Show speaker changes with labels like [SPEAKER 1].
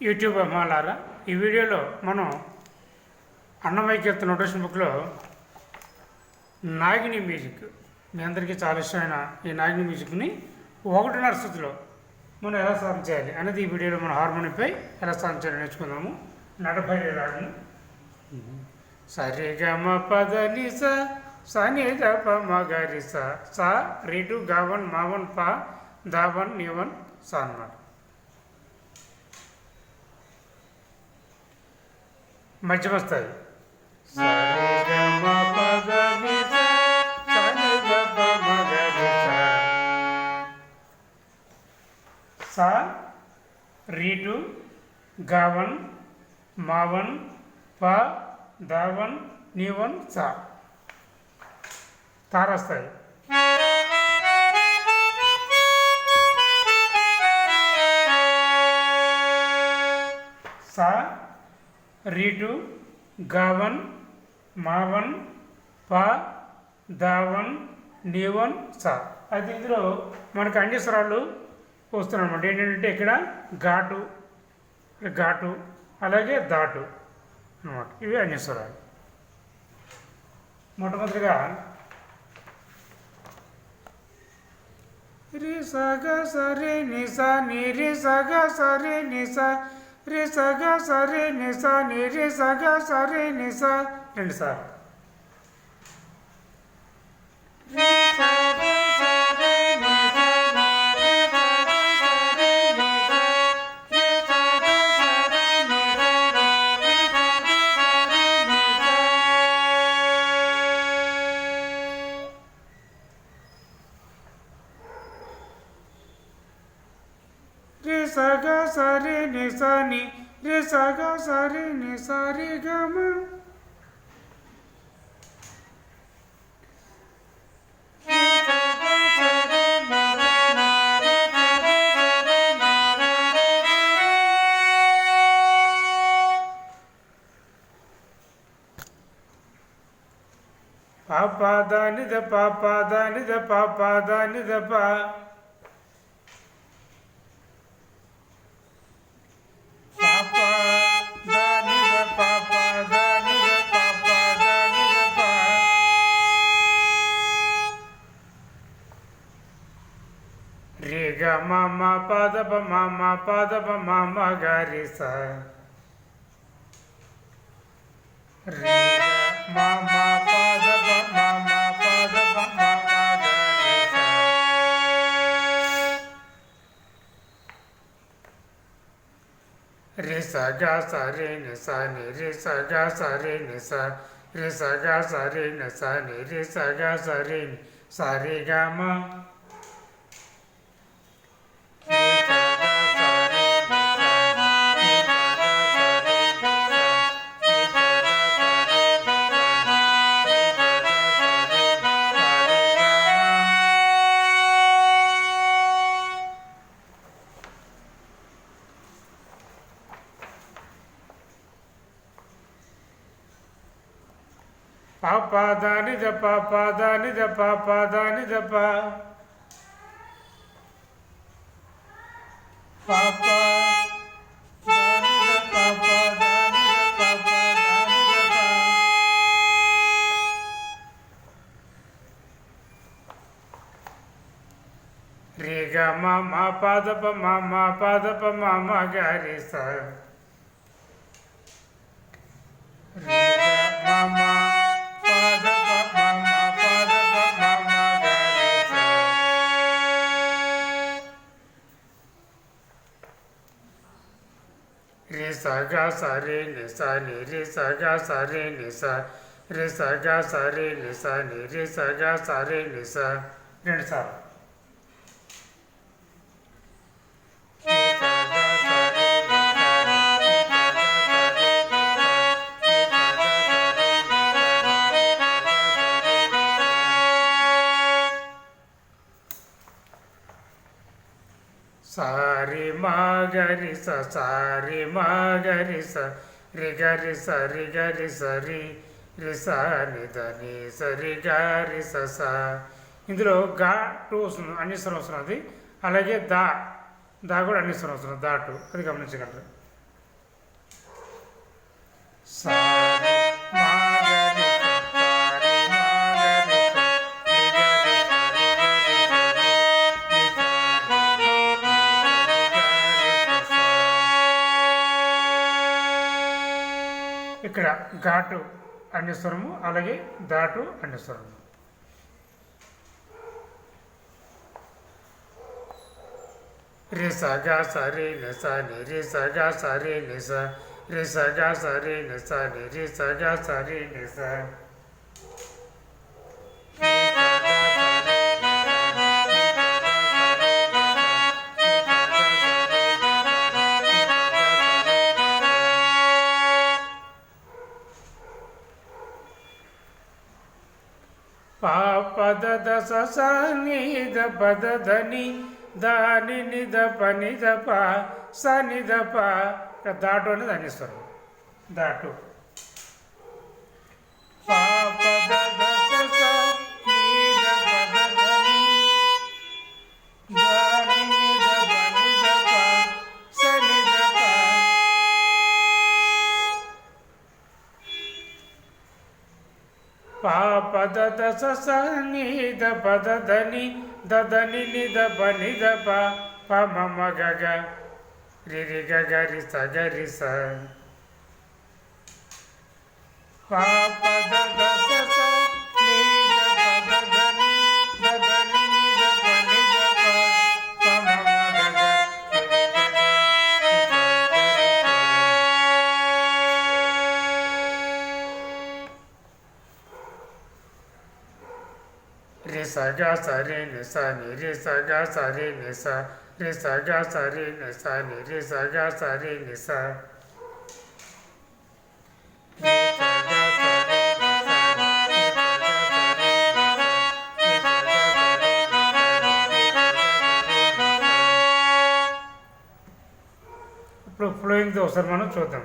[SPEAKER 1] YouTube అమ్మాలారా ఈ వీడియోలో మనం అన్నమయ్యకీర్త నోటేషన్ బుక్లో నాగిని మ్యూజిక్. మీ అందరికీ చాలా ఇష్టమైన ఈ నాగిని మ్యూజిక్ని ఒకటిన్నర స్థితిలో మనం ఎలా సాధన చేయాలి అనేది ఈ వీడియోలో మన హార్మోనియంపై ఎలా సాధన చేయాలి నేర్చుకుందాము. నడపై రాగము సరిగమ పద నిస సని దప మగరి స సా రిటు గవన్ మావన్ పా దావన్ నివన్ సా అన్నమాట మధ్యమ స్థాయి సరిగమ పద నిస సని దప మగరి స సా రీటు గావన్ మావన్ ప దావన్ నీవన్ సా తారస్తాయి రీటు గావన్ మావన్ ప దావన్ నీవన్ సా. అయితే ఇందులో మనకు అన్ని స్వరాలు వస్తున్నాయి అనమాట ఏంటంటే ఇక్కడ ఘాటు ఘాటు అలాగే దాటు అనమాట ఇవి అన్ని స్వరాలు. మొట్టమొదటిగా రి సగ సరి నిస ని రి సగ సరి నిస రి సగ సరి నిస ని రి సగ సరి నిస. రెండు సరి రి సగ సరి నిస రి సగ సరి నిస రి సరి నిస రి సగ సరి ని స ని రి సగ సరి ని సరి దాని ద దాని ద దాని ద పా रि ग म म प द प म म प द प म म ग रि स रि ग म म प द प म म प द प म म ग रि स रि स ग स रि नि स नि रि स ग स रि नि स रि स ग स रि नि स नि रि स ग स रि नि स, रि, ग, म। పాప దాని ద పాప దాని ద పాప దాని ద పా పాప దాని ద పాప దాని ద పాప దాని ద పా రే గ మ మ పాద ప మ మ పాద ప మ మ గ रे सा गा सा रे ने सा ने रे सा गा सा रे ने सा रे सा गा सा रे ने सा ने रे सा गा सा रे ने सा ऋण सा గరి సారి మా గరి స రి గరి సరి గరి సరి రిస నిధని సరి గరి స. ఇందులో గా టూ వస్తుంది అన్ని స్వరం వస్తుంది అది. అలాగే దా దా కూడా అన్ని స్వరం వస్తుంది దా టూ. అది గమనించగలరు. సా ఘాటు అన్ని స్వరము అలాగే దాటు అన్ని స్వరము రి స గ స రి ని స ని రి స గ స రి ని స రి స గ స రి ని స ని రి స గ స రి ని స పాపద దశ సనిద పద ధని దాని నిద పని దప సని దప దాటు అనేది అనిస్తారు దాటు. పాపద దశ సనిద పద ధని దదని నిద పని దప పమ మగ రిరి గరి స గరి స పాపద దశ స నిద రి స గ స రి ని స రి స గ స రి ని స రి స గ స రి ని స రి స గ స రి ని స ఇప్పుడు ఫ్లోయింగ్ ఒకసారి మనం చూద్దాం.